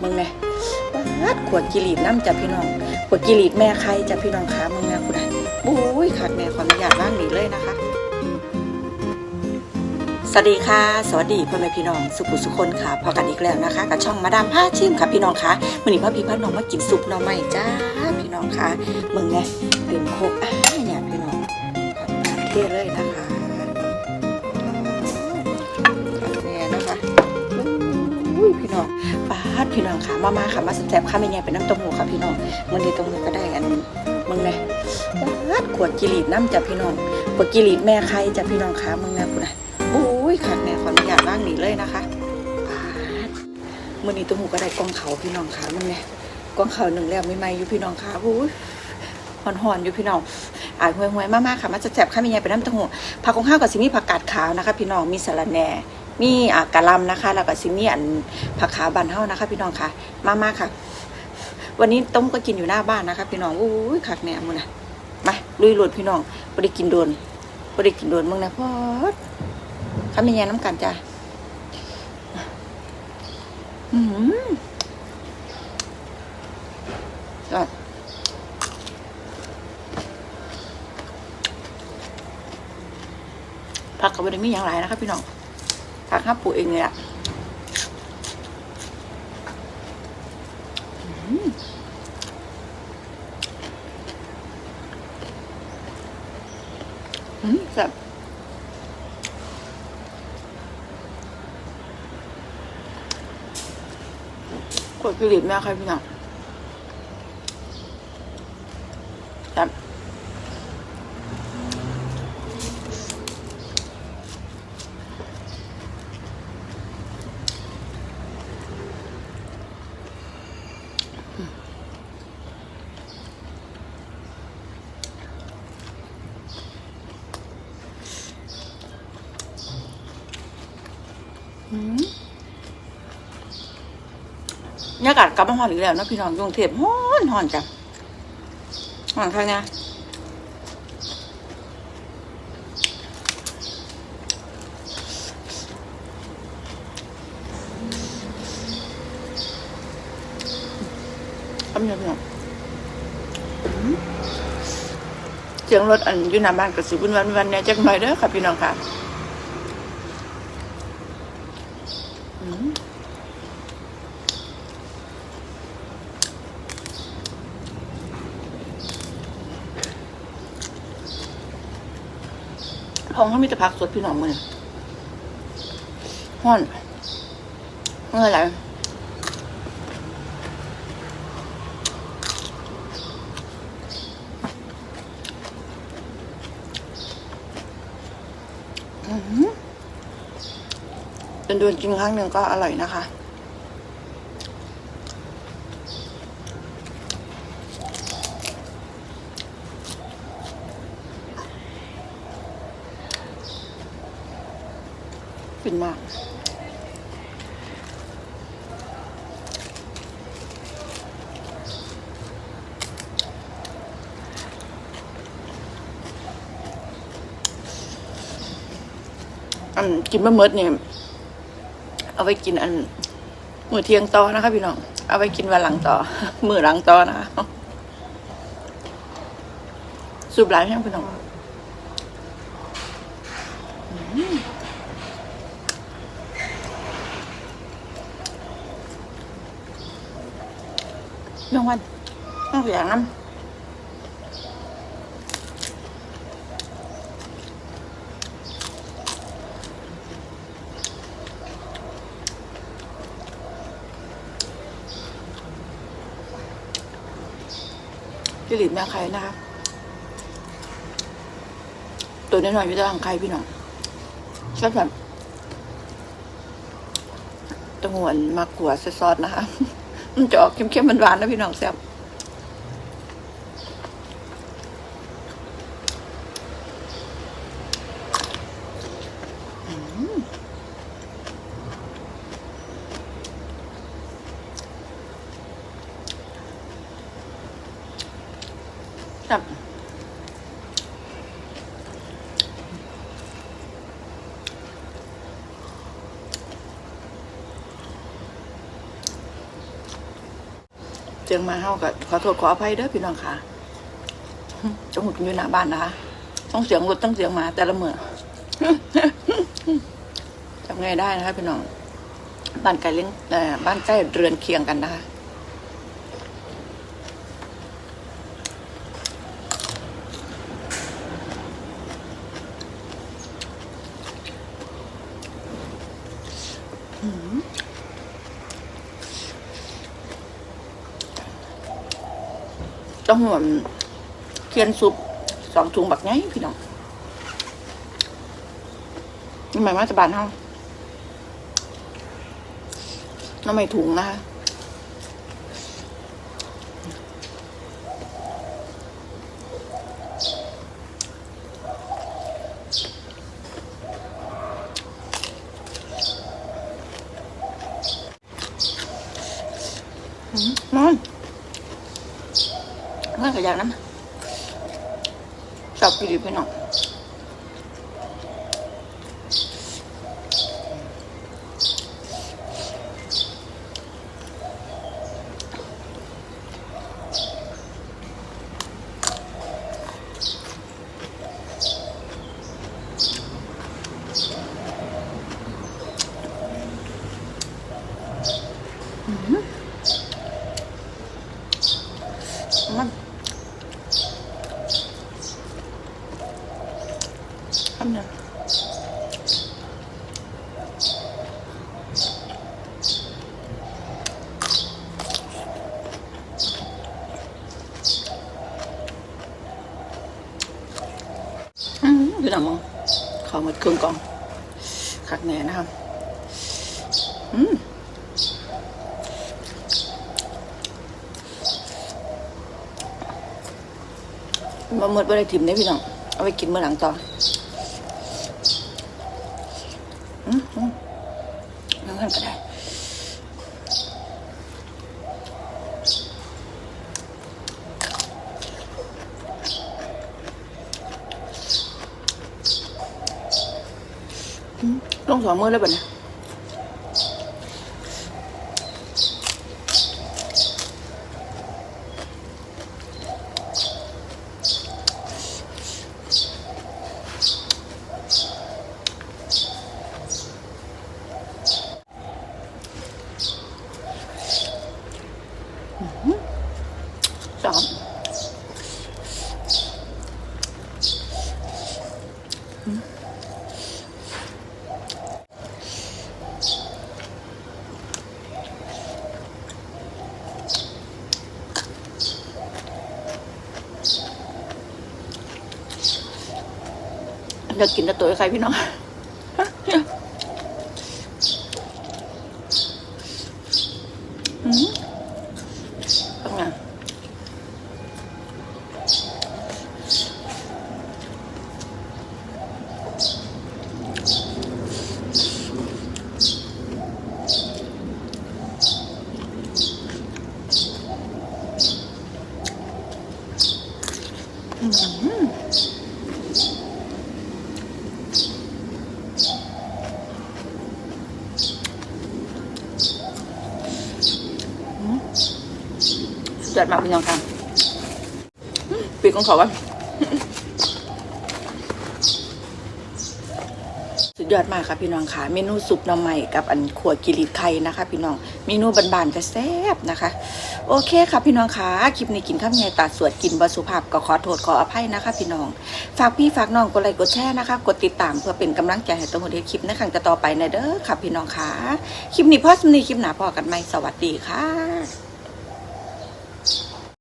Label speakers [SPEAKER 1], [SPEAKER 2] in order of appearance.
[SPEAKER 1] มึงไงวัดขวดกิริดน้ำจ้ะพี่น้อง ขวดกิริดแม่ใครจ้ะพี่น้องคะมึงไงคุณอะบุ้ยขาดแม่ขออนุญาตว่างหนีเลยนะคะ สวัสดีค่ะ สวัสดีพ่อแม่พี่น้อง สุขุสุคนค่ะ พอกันอีกแล้วนะคะ กับช่องมาดามผ้าชิมค่ะพี่น้องคะมื่อนี้พ่อพี่พ่อน้องมากินซุปหน่อไม้จ้าพี่น้องคะมึงไงเต็มโคกอ่าเนี่ยพี่น้องผัดผัดเท่เลยนะคะ ดพี่น้องค่ะมามาค่ะมาแซ่บๆค่ะไม่ไงเป็นน้ำต้มหูค่ะพี่น้องมันนี้เต้มหูก็ได้อันมึงไงปาดขวดกิริดน้ำจ้ะพี่น้องขวดกิริดแม่ใครจ้ะพี่น้องคะมึงไงคุณอะอุ้ยขาดแม่ขออนุญาตว่างหนีเลยนะคะปาดมื่อนี้ตัวหมูก็ได้กองเขาพี่น้องขามันไงกองเขาหนึ่งแล้วไม่ไม่อยู่พี่น้องขาอุ้ยหอนหอนๆอยู่พี่น้องอ่าห่วยห่วยๆมากๆค่ะมาจะแจบข้าวมีไงเป็นน้ำต้าหู้ผักของข้าวกับซิมีผักกาดขาวนะคะ พี่น้องมีสะระแหน่ มีอ่กะลำนะคะ แล้วก็ซิมีอันผักขาบานเฮานะคะ พี่น้องค่ะ มากๆค่ะ วันนี้ต้มก็กินอยู่หน้าบ้านนะคะ พี่น้องอุ้ยขาดแม่มึงนะมาลุยโหลดพี่น้องไม่ได้กินโดนไม่ได้กินโดนมึงนะพ่อข้ามีแยน้ำกันจ้ะอืมยอดผักกับวันนี้มีอย่างไรนะคะพี่น้อง ผักห้าปูเองเลยอะอืมอืมแซ่บกดกิริตแม่ใครพี่น้อ บรรยากาศกลับมาฮอนอีกแล้วนะพี่น้องกรุงเทพฮอนฮอนจ้ะฮอนข้างเนี้ยทำยังไงอืมเสียงรถอันอยู่หน้าบ้านกับสิบุนวันวันเนี่ยจักหน่อยเด้อค่ะพี่น้องค่ะอื พองเขามีแต่ผักสดพี่น้องมือห้อนเมื่อไหรอื้อหือเป็นดวนจริงครั้งหนึ่งก็อร่อยนะคะ นมาก อันกินมะเมิดเนี่ย เอาไว้กินอันมือเที่ยงต่อนะคะพี่น้อง เอาไว้กินวันหลังต่อ มือหลังต่อนะคะสูบหลายแห้งพี่น้อง น้องวันต้องเสียงน้ำพี่หลินแม่ใครนะคะตัวน้อยๆอยู่ด้านใครพี่น้องชอบแบบตะงวนมากกว่าซอสนะคะ มันจะออกเค็มๆมันหวานๆนะพี่น้องแซ่บ สียงมาเฮาก็ขอโทษขออภัยเด้อพี่น้องค่ะจงหุดอยู่หน้าบ้านนะคะต้องเสียงรถต้องเสียงหมา แต่ละเมื่อทำไงได้นะคะพี่น้องบ้านไกลเลี้ยงเอ่อบ้านใกล้เรือนเคียงกันนะคะ ต้องห่วงเคียนซุปสองถุงบักไงพี่น้องนี่หมายว่าจะบานเฮาน้ำไม่ถุงนะคะอืมนอน เมื่อ ก็อยากน้ำชอบกินดีพี่น้องมันทำเนี่ยอืม พี่น้องมองเขาหมดเครื่องก่องคักแน่นะครับอืมมาเมื่อไรถิ่มได้พี่น้อง เอาไปกินเมื่อหลังต่ออืมอืมนั่งกันก็ได้ อืม ลงสองมือแล้วบ่เนี่ยสอง เลิกกินแต่ตัวใครพี่น้อง สุดยอดมากพี่น้องค่ะปีกของเขาวะสุดยอดมากค่ะพี่น้องค่ะ เมนูซุปหน่อไม้กับอันขัวกิริไข่นะคะ พี่น้อง เมนูบานๆแต่แซ่บนะคะ โอเคค่ะพี่น้องค่ะ คลิปนี้กินข้าวเหนียวตัดสวดกินบะสุภาพก็ขอโทษขออภัยนะคะ พี่น้อง ฝากพี่ฝากน้องกดไลค์กดแชร์นะคะ กดติดตามเพื่อเป็นกำลังใจให้ตัวคนเดียวคลิปในครั้งต่อไปนะเด้อค่ะพี่น้องค่ะ คลิปนี้พ่อสมนีคลิปหนาพอกันไหมสวัสดีค่ะ